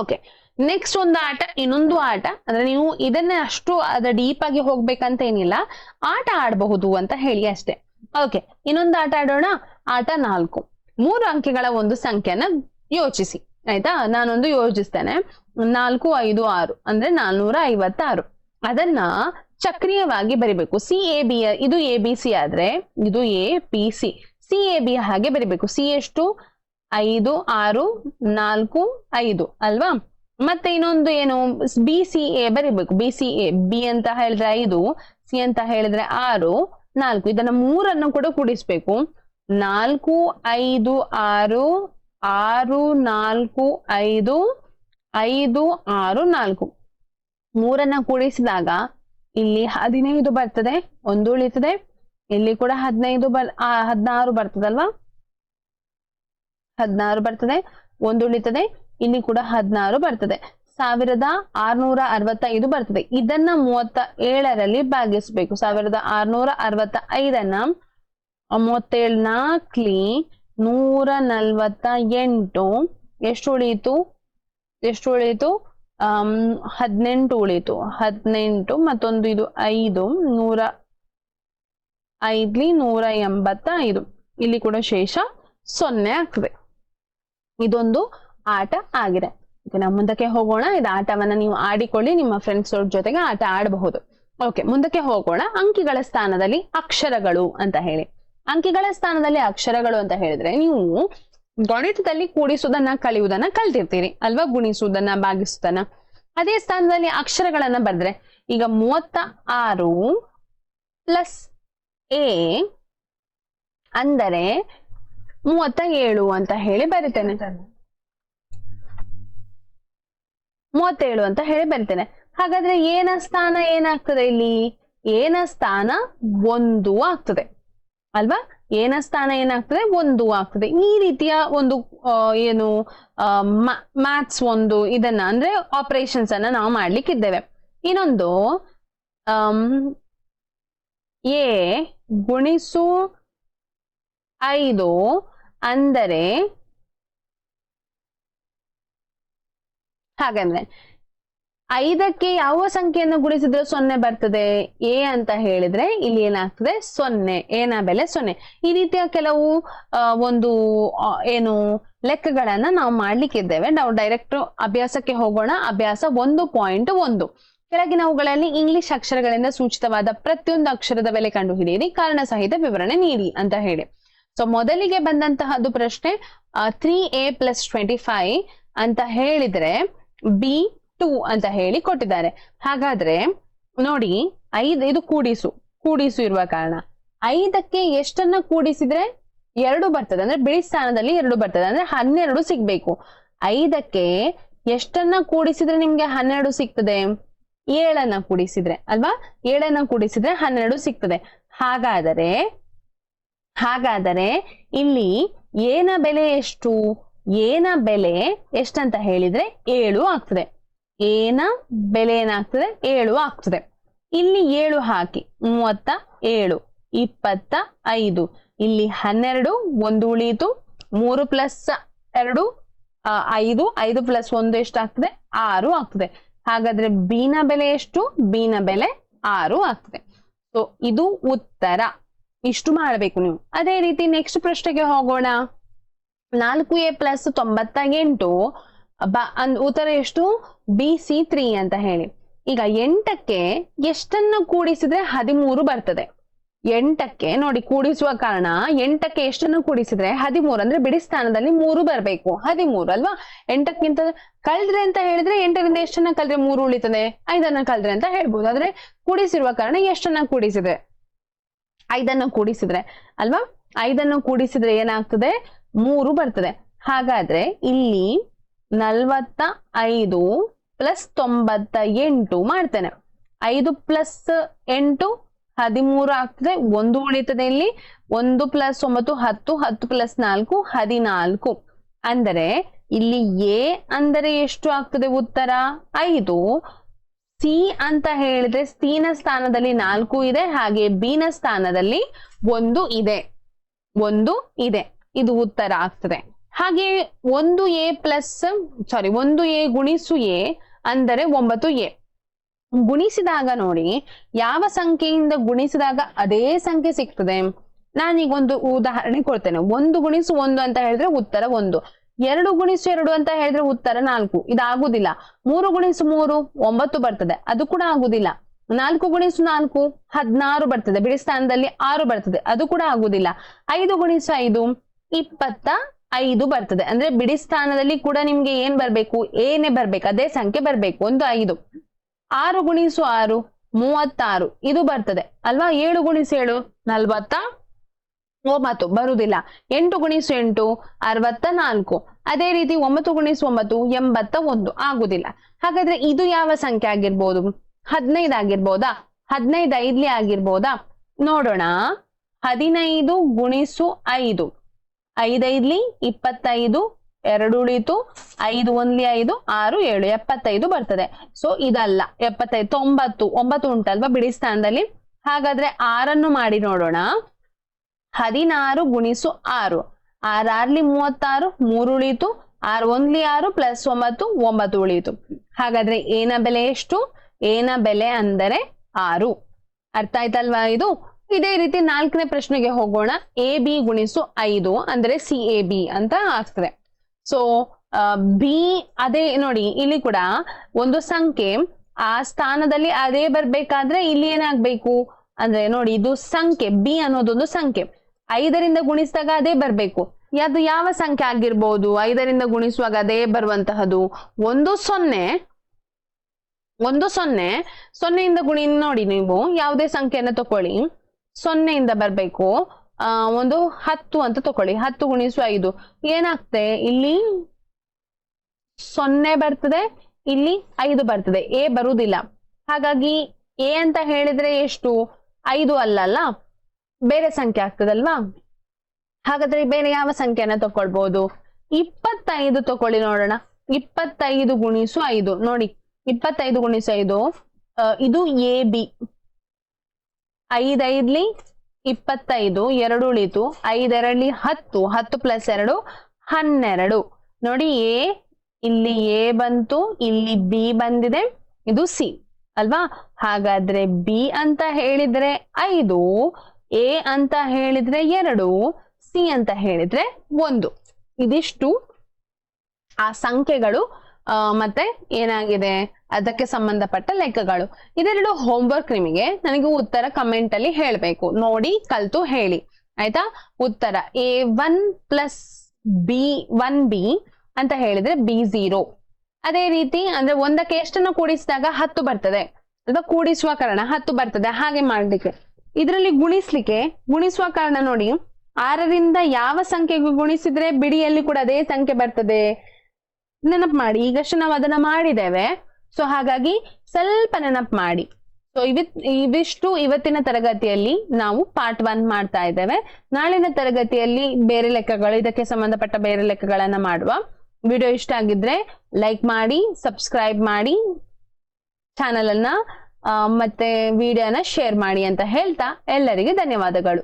ಓಕೆ ನೆಕ್ಸ್ಟ್ ಒಂದು ಆಟ, ಇನ್ನೊಂದು ಆಟ. ಅಂದ್ರೆ ನೀವು ಇದನ್ನ ಅಷ್ಟು ಅದ ಡೀಪ್ ಆಗಿ ಹೋಗ್ಬೇಕಂತ ಏನಿಲ್ಲ. ಆಟ ಆಡಬಹುದು ಅಂತ ಹೇಳಿ ಅಷ್ಟೇ. ಓಕೆ ಇನ್ನೊಂದು ಆಟ ಆಡೋಣ. ಆಟ ನಾಲ್ಕು. ಮೂರು ಅಂಕೆಗಳ ಒಂದು ಸಂಖ್ಯೆನ ಯೋಚಿಸಿ. ಆಯ್ತಾ? ನಾನೊಂದು ಯೋಚಿಸ್ತೇನೆ ನಾಲ್ಕು, ಐದು, ಆರು. ಅಂದ್ರೆ ನಾಲ್ನೂರ ಐವತ್ತಾರು. ಅದನ್ನ ಚಕ್ರೀಯವಾಗಿ ಬರಿಬೇಕು. ಸಿ ಎ ಬಿ ಇದು ಎ ಬಿ ಸಿ ಆದ್ರೆ, ಇದು A P C C A B ಹಾಗೆ ಬರಿಬೇಕು. ಸಿ ಎಷ್ಟು? ಐದು, ಆರು, ನಾಲ್ಕು, ಐದು. ಅಲ್ವಾ? ಮತ್ತೆ ಇನ್ನೊಂದು ಏನು? ಬಿ ಸಿ ಎ ಬರಿಬೇಕು. ಬಿ ಸಿ ಎ ಬಿ ಅಂತ ಹೇಳಿದ್ರೆ ಐದು ಸಿ ಅಂತ ಹೇಳಿದ್ರೆ ಆರು, ನಾಲ್ಕು. ಇದನ್ನ ಮೂರನ್ನು ಕೂಡ ಕೂಡಿಸ್ಬೇಕು. ನಾಲ್ಕು, ಐದು, ಆರು ಆರು, ನಾಲ್ಕು, ಐದು ಐದು, ಆರು, ನಾಲ್ಕು. ಮೂರನ್ನ ಕೂಡಿಸಿದಾಗ ಇಲ್ಲಿ ಹದಿನೈದು ಬರ್ತದೆ ಒಂದು ಉಳಿತದೆ. ಇಲ್ಲಿ ಕೂಡ ಹದಿನೈದು ಬರ್ ಹದಿನಾರು ಬರ್ತದಲ್ವಾ? ಹದಿನಾರು ಬರ್ತದೆ ಒಂದು ಉಳಿತದೆ. ಇಲ್ಲಿ ಕೂಡ ಹದಿನಾರು ಬರ್ತದೆ. ಸಾವಿರದ ಆರ್ನೂರ ಅರವತ್ತೈದು ಬರ್ತದೆ. ಇದನ್ನ ಮೂವತ್ತ ಏಳರಲ್ಲಿ ಭಾಗಿಸ್ಬೇಕು. ಸಾವಿರದ ಆರ್ನೂರ ಅರವತ್ತ ಐದನ್ನ ಮೂವತ್ತೇಳು ನಾಲ್ಕಲಿ ನೂರ ನಲ್ವತ್ತ ಎಂಟು. ಎಷ್ಟು ಉಳಿಯಿತು? ಎಷ್ಟು ಆಮ್, ಹದಿನೆಂಟು ಉಳಿತು. ಹದಿನೆಂಟು ಮತ್ತೊಂದು ಇದು ಐದು, ನೂರ ಐದ್ಲಿ ನೂರ ಎಂಬತ್ತ ಐದು ಇಲ್ಲಿ ಕೂಡ ಶೇಷ ಸೊನ್ನೆ ಆಗ್ತದೆ. ಇದೊಂದು ಆಟ ಆಗಿದೆ. ನಾವು ಮುಂದಕ್ಕೆ ಹೋಗೋಣ. ಇದು ಆಟವನ್ನ ನೀವು ಆಡಿಕೊಳ್ಳಿ. ನಿಮ್ಮ ಫ್ರೆಂಡ್ಸ್ ಜೊತೆಗೆ ಆಟ ಆಡಬಹುದು. ಓಕೆ ಮುಂದಕ್ಕೆ ಹೋಗೋಣ. ಅಂಕಿಗಳ ಸ್ಥಾನದಲ್ಲಿ ಅಕ್ಷರಗಳು ಅಂತ ಹೇಳಿ. ಅಂಕಿಗಳ ಸ್ಥಾನದಲ್ಲಿ ಅಕ್ಷರಗಳು ಅಂತ ಹೇಳಿದ್ರೆ ನೀವು ಗಣಿತದಲ್ಲಿ ಕೂಡಿಸುವುದನ್ನ ಕಳೆಯುವುದನ್ನ ಕಲ್ತಿರ್ತೀರಿ, ಅಲ್ವಾ? ಗುಣಿಸುವುದನ್ನ, ಭಾಗಿಸುವುದನ್ನ. ಅದೇ ಸ್ಥಾನದಲ್ಲಿ ಅಕ್ಷರಗಳನ್ನ ಬರೆದ್ರೆ, ಈಗ ಮೂವತ್ತ ಆರು ಪ್ಲಸ್ ಎ ಅಂದರೆ ಮೂವತ್ತ ಏಳು ಅಂತ ಹೇಳಿ ಬರಿತೇನೆ. ಮೂವತ್ತೇಳು ಅಂತ ಹೇಳಿ ಬರಿತೇನೆ. ಹಾಗಾದ್ರೆ ಏನ ಸ್ಥಾನ ಏನಾಗ್ತದೆ ಇಲ್ಲಿ? ಏನ ಸ್ಥಾನ ಒಂದು ಆಗ್ತದೆ, ಅಲ್ವಾ? ಏನ ಸ್ಥಾನ ಏನಾಗ್ತದೆ? ಒಂದು ಆಗ್ತದೆ. ಈ ರೀತಿಯ ಒಂದು ಏನು ಮ್ಯಾಥ್ಸ್ ಒಂದು ಇದನ್ನ ಅಂದ್ರೆ ಆಪರೇಷನ್ಸ್ ಅನ್ನ ನಾವು ಮಾಡ್ಲಿಕ್ಕಿದ್ದೇವೆ. ಇನ್ನೊಂದು ಎ ಗುಣಿಸು ಐದು ಅಂದರೆ ಹಾಗಂದ್ರೆ ಐದಕ್ಕೆ ಯಾವ ಸಂಖ್ಯೆಯನ್ನು ಗುಣಿಸಿದ್ರೆ ಸೊನ್ನೆ ಬರ್ತದೆ? ಎ ಅಂತ ಹೇಳಿದ್ರೆ ಇಲ್ಲಿ ಏನಾಗ್ತದೆ? ಸೊನ್ನೆ. ಏನ ಬೆಲೆ ಸೊನ್ನೆ. ಈ ರೀತಿಯ ಕೆಲವು ಒಂದು ಏನು ಲೆಕ್ಕಗಳನ್ನ ನಾವು ಮಾಡ್ಲಿಕ್ಕಿದ್ದೇವೆ ನಾವು ಡೈರೆಕ್ಟ್ ಅಭ್ಯಾಸಕ್ಕೆ ಹೋಗೋಣ. ಅಭ್ಯಾಸ ಒಂದು ಪಾಯಿಂಟ್ ಒಂದು. ಕೆಳಗಿನವುಗಳಲ್ಲಿ ಇಂಗ್ಲಿಷ್ ಅಕ್ಷರಗಳಿಂದ ಸೂಚಿತವಾದ ಪ್ರತಿಯೊಂದು ಅಕ್ಷರದ ಬೆಲೆ ಕಂಡುಹಿಡಿಯಿರಿ. ಕಾರಣ ಸಹಿತ ವಿವರಣೆ ನೀಡಿ ಅಂತ ಹೇಳಿ. ಸೊ ಮೊದಲಿಗೆ ಬಂದಂತಹದ್ದು ಪ್ರಶ್ನೆ three A plus twenty five ಅಂತ ಹೇಳಿದ್ರೆ ಬಿ ಟೂ ಅಂತ ಹೇಳಿ ಕೊಟ್ಟಿದ್ದಾರೆ. ಹಾಗಾದ್ರೆ ನೋಡಿ, ಐದು, ಇದು ಕೂಡಿಸು ಕೂಡಿಸು ಇರುವ ಕಾರಣ. ಐದಕ್ಕೆ ಎಷ್ಟನ್ನ ಕೂಡಿಸಿದ್ರೆ? ಎರಡು ಬರ್ತದೆ, ಅಂದ್ರೆ ಬಿಳಿ ಸ್ಥಾನದಲ್ಲಿ ಎರಡು ಬರ್ತದೆ, ಅಂದ್ರೆ ಹನ್ನೆರಡು ಸಿಗ್ಬೇಕು. ಐದಕ್ಕೆ ಎಷ್ಟನ್ನ ಕೂಡಿಸಿದ್ರೆ ನಿಮ್ಗೆ ಹನ್ನೆರಡು ಸಿಗ್ತದೆ? ಏಳನ್ನ ಕೂಡಿಸಿದ್ರೆ, ಅಲ್ವಾ? ಏಳನ್ನ ಕೂಡಿಸಿದ್ರೆ ಹನ್ನೆರಡು ಸಿಗ್ತದೆ. ಹಾಗಾದರೆ ಹಾಗಾದರೆ ಇಲ್ಲಿ ಏನ ಬೆಲೆ ಎಷ್ಟು? ಏನ ಬೆಲೆ ಎಷ್ಟಂತ ಹೇಳಿದ್ರೆ ಏಳು ಆಗ್ತದೆ. ಏನ ಬೆಲೆ ಏನಾಗ್ತದೆ ಏಳು ಆಗ್ತದೆ. ಇಲ್ಲಿ ಏಳು ಹಾಕಿ, ಮೂವತ್ತ ಏಳು, ಇಪ್ಪತ್ತ ಐದು. ಇಲ್ಲಿ ಹನ್ನೆರಡು, ಒಂದು ಉಳಿಯಿತು, ಮೂರು ಪ್ಲಸ್ ಎರಡು ಐದು ಐದು ಪ್ಲಸ್ ಒಂದು ಎಷ್ಟಾಗ್ತದೆ ಆರು ಆಗ್ತದೆ. ಹಾಗಾದ್ರೆ ಬೀನ ಬೆಲೆ ಎಷ್ಟು? ಬೀನ ಬೆಲೆ ಆರು ಆಗ್ತದೆ. ಸೊ ಇದು ಉತ್ತರ. ಇಷ್ಟು ಮಾಡಬೇಕು ನೀವು. ಅದೇ ರೀತಿ ನೆಕ್ಸ್ಟ್ ಪ್ರಶ್ನೆಗೆ ಹೋಗೋಣ. ನಾಲ್ಕು ಎ ಪ್ಲಸ್ ತೊಂಬತ್ತ ಎಂಟು, ಬ, ಅಂದ್ ಉತ್ತರ ಎಷ್ಟು? ಬಿ ಸಿ ತ್ರೀ ಅಂತ ಹೇಳಿ. ಈಗ ಎಂಟಕ್ಕೆ ಎಷ್ಟನ್ನ ಕೂಡಿಸಿದ್ರೆ ಹದಿಮೂರು ಬರ್ತದೆ. ಎಂಟಕ್ಕೆ ನೋಡಿ ಕೂಡಿಸುವ ಕಾರಣ ಎಂಟಕ್ಕೆ ಎಷ್ಟನ್ನು ಕೂಡಿಸಿದ್ರೆ ಹದಿಮೂರು ಅಂದ್ರೆ ಬಿಡಿ ಸ್ಥಾನದಲ್ಲಿ ಮೂರು ಬರಬೇಕು. ಹದಿಮೂರು ಅಲ್ವಾ? ಎಂಟಕ್ಕಿಂತ ಕಳೆದ್ರೆ ಅಂತ ಹೇಳಿದ್ರೆ ಎಂಟರಿಂದ ಎಷ್ಟನ್ನ ಕಳೆದ್ರೆ ಮೂರು ಉಳಿತದೆ? ಐದನ್ನ ಕಳೆದ್ರೆ ಅಂತ ಹೇಳ್ಬೋದು. ಆದ್ರೆ ಕೂಡಿಸಿರುವ ಕಾರಣ ಎಷ್ಟನ್ನ ಕೂಡಿಸಿದ್ರೆ ಐದನ್ನ ಕೂಡಿಸಿದ್ರೆ ಅಲ್ವಾ? ಐದನ್ನು ಕೂಡಿಸಿದ್ರೆ ಏನಾಗ್ತದೆ? ಮೂರು ಬರ್ತದೆ. ಹಾಗಾದ್ರೆ ಇಲ್ಲಿ ನಲ್ವತ್ತ ಐದು ಪ್ಲಸ್ ತೊಂಬತ್ತ ಎಂಟು ಮಾಡ್ತೇನೆ. ಐದು ಪ್ಲಸ್ ಎಂಟು ಹದಿಮೂರು ಆಗ್ತದೆ, ಒಂದು ಉಳಿತದೆ ಇಲ್ಲಿ. ಒಂದು ಪ್ಲಸ್ ಒಂಬತ್ತು, ಹತ್ತು ಹತ್ತು ಪ್ಲಸ್ ನಾಲ್ಕು, ಹದಿನಾಲ್ಕು. ಅಂದರೆ ಇಲ್ಲಿ ಎ ಅಂದರೆ ಎಷ್ಟು ಆಗ್ತದೆ ಉತ್ತರ? ಐದು. ಸಿ ಅಂತ ಹೇಳಿದ್ರೆ ಸಿನ ಸ್ಥಾನದಲ್ಲಿ ನಾಲ್ಕು ಇದೆ, ಹಾಗೆ ಬಿನ ಸ್ಥಾನದಲ್ಲಿ ಒಂದು ಇದೆ. ಒಂದು ಇದೆ. ಇದು ಉತ್ತರ ಆಗ್ತದೆ. ಹಾಗೆ ಒಂದು ಎ ಪ್ಲಸ್ ಸಾರಿ ಒಂದು ಎ ಗುಣಿಸು ಎ ಅಂದರೆ ಒಂಬತ್ತು ಎ. ಗುಣಿಸಿದಾಗ ನೋಡಿ, ಯಾವ ಸಂಖ್ಯೆಯಿಂದ ಗುಣಿಸಿದಾಗ ಅದೇ ಸಂಖ್ಯೆ ಸಿಗ್ತದೆ? ನಾನೀಗ ಒಂದು ಉದಾಹರಣೆ ಕೊಡ್ತೇನೆ. ಒಂದು ಗುಣಿಸು ಒಂದು ಅಂತ ಹೇಳಿದ್ರೆ ಉತ್ತರ ಒಂದು. ಎರಡು ಗುಣಿಸು ಎರಡು ಅಂತ ಹೇಳಿದ್ರೆ ಉತ್ತರ ನಾಲ್ಕು. ಇದಾಗುದಿಲ್ಲ. ಮೂರು ಗುಣಿಸು ಮೂರು, ಒಂಬತ್ತು ಬರ್ತದೆ. ಅದು ಕೂಡ ಆಗುದಿಲ್ಲ. ನಾಲ್ಕು ಗುಣಿಸು ನಾಲ್ಕು, ಹದಿನಾರು ಬರ್ತದೆ. ಬಿಡಿ ಸ್ಥಾನದಲ್ಲಿ ಆರು ಬರ್ತದೆ. ಅದು ಕೂಡ ಆಗುದಿಲ್ಲ. ಐದು ಗುಣಿಸು ಐದು, ಇಪ್ಪತ್ತ ಐದು ಬರ್ತದೆ. ಅಂದ್ರೆ ಬಿಡಿ ಸ್ಥಾನದಲ್ಲಿ ಕೂಡ ನಿಮ್ಗೆ ಏನ್ ಬರ್ಬೇಕು? ಏನೇ ಬರ್ಬೇಕು. ಅದೇ ಸಂಖ್ಯೆ ಬರ್ಬೇಕು. ಒಂದು ಐದು. ಆರು ಗುಣಿಸು ಆರು, ಮೂವತ್ತಾರು. ಇದು ಬರ್ತದೆ. ಅಲ್ವಾ? ಏಳು ಗುಣಿಸು ಏಳು, ನಲ್ವತ್ತ ಒಂಬತ್ತು. ಬರುವುದಿಲ್ಲ. ಎಂಟು ಗುಣಿಸು ಎಂಟು, ಅರವತ್ತ ನಾಲ್ಕು. ಅದೇ ರೀತಿ ಒಂಬತ್ತು ಗುಣಿಸು ಒಂಬತ್ತು, ಎಂಬತ್ತ ಒಂದು. ಆಗುದಿಲ್ಲ ಹಾಗಾದ್ರೆ ಇದು ಯಾವ ಸಂಖ್ಯೆ ಆಗಿರ್ಬೋದು? ಹದಿನೈದು ಆಗಿರ್ಬೋದಾ? ಹದಿನೈದು ಐದ್ಲಿ ಆಗಿರ್ಬೋದಾ? ನೋಡೋಣ. ಹದಿನೈದು ಗುಣಿಸು ಐದು. ಐದೈದ್ಲಿ ಇಪ್ಪತ್ತೈದು ಎರಡು ಉಳಿತು ಐದು ಒಂದ್ಲಿ ಐದು, ಆರು ಏಳು, ಎಪ್ಪತ್ತೈದು ಬರ್ತದೆ. ಸೊ ಇದಲ್ಲ, ಎಪ್ಪತ್ತೈದು, ತೊಂಬತ್ತು, ಒಂಬತ್ತು ಉಂಟಲ್ವಾ ಬಿಡಿ ಸ್ಥಾನದಲ್ಲಿ? ಹಾಗಾದ್ರೆ ಆರನ್ನು ಮಾಡಿ ನೋಡೋಣ. ಹದಿನಾರು ಗುಣಿಸು ಆರು. ಆರಾರ್ಲಿ ಮೂವತ್ತಾರು ಮೂರು ಉಳಿತು ಆರು ಒಂದ್ಲಿ ಆರು ಪ್ಲಸ್ ಒಂಬತ್ತು ಒಂಬತ್ತು ಉಳಿಯಿತು. ಹಾಗಾದ್ರೆ ಏನ ಬೆಲೆ ಎಷ್ಟು? ಏನ ಬೆಲೆ ಅಂದರೆ ಆರು. ಅರ್ಥ ಆಯ್ತಲ್ವಾ ಇದು? ಇದೇ ರೀತಿ ನಾಲ್ಕನೇ ಪ್ರಶ್ನೆಗೆ ಹೋಗೋಣ. ಎ ಬಿ ಗುಣಿಸು ಐದು ಅಂದ್ರೆ ಸಿ ಎ ಬಿ ಅಂತ ಆಗ್ತದೆ. ಸೊ ಬಿ ಅದೇ ನೋಡಿ, ಇಲ್ಲಿ ಕೂಡ ಒಂದು ಸಂಖ್ಯೆ, ಆ ಸ್ಥಾನದಲ್ಲಿ ಅದೇ ಬರ್ಬೇಕಾದ್ರೆ ಇಲ್ಲಿ ಏನಾಗ್ಬೇಕು? ಅಂದ್ರೆ ನೋಡಿ, ಇದು ಸಂಖ್ಯೆ ಬಿ ಅನ್ನೋದೊಂದು ಸಂಖ್ಯೆ. ಐದರಿಂದ ಗುಣಿಸಿದಾಗ ಅದೇ ಬರ್ಬೇಕು. ಅದು ಯಾವ ಸಂಖ್ಯೆ ಆಗಿರ್ಬೋದು? ಐದರಿಂದ ಗುಣಿಸುವಾಗ ಅದೇ ಬರುವಂತಹದ್ದು. ಒಂದು ಸೊನ್ನೆ ಒಂದು ಸೊನ್ನೆ, ಸೊನ್ನೆಯಿಂದ ಗುಣಿ, ನೋಡಿ ನೀವು ಯಾವುದೇ ಸಂಖ್ಯೆಯನ್ನು ತಕೊಳ್ಳಿ. ಸೊನ್ನೆಯಿಂದ ಬರ್ಬೇಕು. ಒಂದು ಹತ್ತು ಅಂತ ತಕೊಳ್ಳಿ ಹತ್ತು ಗುಣಿಸು ಐದು. ಏನಾಗ್ತದೆ ಇಲ್ಲಿ ಸೊನ್ನೆ ಬರ್ತದೆ, ಇಲ್ಲಿ ಐದು ಬರ್ತದೆ. ಎ ಬರುವುದಿಲ್ಲ ಹಾಗಾಗಿ ಎ ಅಂತ ಹೇಳಿದ್ರೆ ಎಷ್ಟು? ಐದು ಅಲ್ಲಲ್ಲ? ಬೇರೆ ಸಂಖ್ಯೆ ಆಗ್ತದಲ್ವಾ? ಹಾಗಾದ್ರೆ ಬೇರೆ ಯಾವ ಸಂಖ್ಯೆನ ತಕೊಳ್ಬಹುದು ಇಪ್ಪತ್ತೈದು ತಕೊಳ್ಳಿ ನೋಡೋಣ. ಇಪ್ಪತ್ತೈದು ಗುಣಿಸು ಐದು. ನೋಡಿ, ಇಪ್ಪತ್ತೈದು ಗುಣಿಸು ಐದು. ಇದು ಎ ಬಿ. ಐದೈದ್ಲಿ ಇಪ್ಪತ್ತೈದು ಎರಡು ಉಳಿತು ಐದೆರಡ್ಲಿ ಹತ್ತು ಹತ್ತು ಪ್ಲಸ್ ಎರಡು, ಹನ್ನೆರಡು. ನೋಡಿ ಎ, ಇಲ್ಲಿ ಎ ಬಂತು, ಇಲ್ಲಿ ಬಿ ಬಂದಿದೆ, ಇದು ಸಿ, ಅಲ್ವಾ? ಹಾಗಾದ್ರೆ ಬಿ ಅಂತ ಹೇಳಿದ್ರೆ ಐದು, ಎ ಅಂತ ಹೇಳಿದ್ರೆ ಎರಡು, ಸಿ ಅಂತ ಹೇಳಿದ್ರೆ ಒಂದು. ಇದಿಷ್ಟು ಆ ಸಂಖ್ಯೆಗಳು ಮತ್ತೆ ಏನಾಗಿದೆ? ಅದಕ್ಕೆ ಸಂಬಂಧಪಟ್ಟ ಲೆಕ್ಕಗಳು. ಇದೆರಡು ಹೋಮ್ವರ್ಕ್ ನಿಮಗೆ ನನಗೆ ಉತ್ತರ ಕಮೆಂಟ್ ಅಲ್ಲಿ ಹೇಳ್ಬೇಕು. ನೋಡಿ, ಕಲ್ತು ಹೇಳಿ. ಆಯ್ತಾ? ಉತ್ತರ A one plus B one B ಅಂತ ಹೇಳಿದ್ರೆ ಬಿ ಝೀರೋ ಅದೇ ರೀತಿ, ಅಂದ್ರೆ ಒಂದಕ್ಕೆ ಎಷ್ಟನ್ನು ಕೂಡಿಸಿದಾಗ ಹತ್ತು ಬರ್ತದೆ. ಅಥವಾ ಕೂಡಿಸುವ ಕಾರಣ ಹತ್ತು ಬರ್ತದೆ. ಹಾಗೆ ಮಾಡ್ಲಿಕ್ಕೆ. ಇದರಲ್ಲಿ ಗುಣಿಸ್ಲಿಕ್ಕೆ, ಗುಣಿಸುವ ಕಾರಣ ನೋಡಿ. ಆರರಿಂದ ಯಾವ ಸಂಖ್ಯೆಗೂ ಗುಣಿಸಿದ್ರೆ ಬಿಡಿಯಲ್ಲಿ ಕೂಡ ಅದೇ ಸಂಖ್ಯೆ ಬರ್ತದೆ. ನೆನಪು ಮಾಡಿ. ಈಗಷ್ಟು ನಾವು ಅದನ್ನ ಮಾಡಿದ್ದೇವೆ. ಸೊ ಹಾಗಾಗಿ ಸ್ವಲ್ಪ ನೆನಪು ಮಾಡಿ. ಸೊ ಇವತ್, ಇವಿಷ್ಟು ಇವತ್ತಿನ ತರಗತಿಯಲ್ಲಿ ನಾವು ಪಾರ್ಟ್ ಒನ್ ಮಾಡ್ತಾ ಇದ್ದೇವೆ. ನಾಳಿನ ತರಗತಿಯಲ್ಲಿ ಬೇರೆ ಲೆಕ್ಕಗಳು, ಇದಕ್ಕೆ ಸಂಬಂಧಪಟ್ಟ ಬೇರೆ ಲೆಕ್ಕಗಳನ್ನ ಮಾಡುವ. ವಿಡಿಯೋ ಇಷ್ಟ ಆಗಿದ್ರೆ ಲೈಕ್ ಮಾಡಿ ಸಬ್ಸ್ಕ್ರೈಬ್ ಮಾಡಿ ಚಾನಲ್ ಅನ್ನ ಮತ್ತೆ ವಿಡಿಯೋನ ಶೇರ್ ಮಾಡಿ ಅಂತ ಹೇಳ್ತಾ ಎಲ್ಲರಿಗೆ ಧನ್ಯವಾದಗಳು.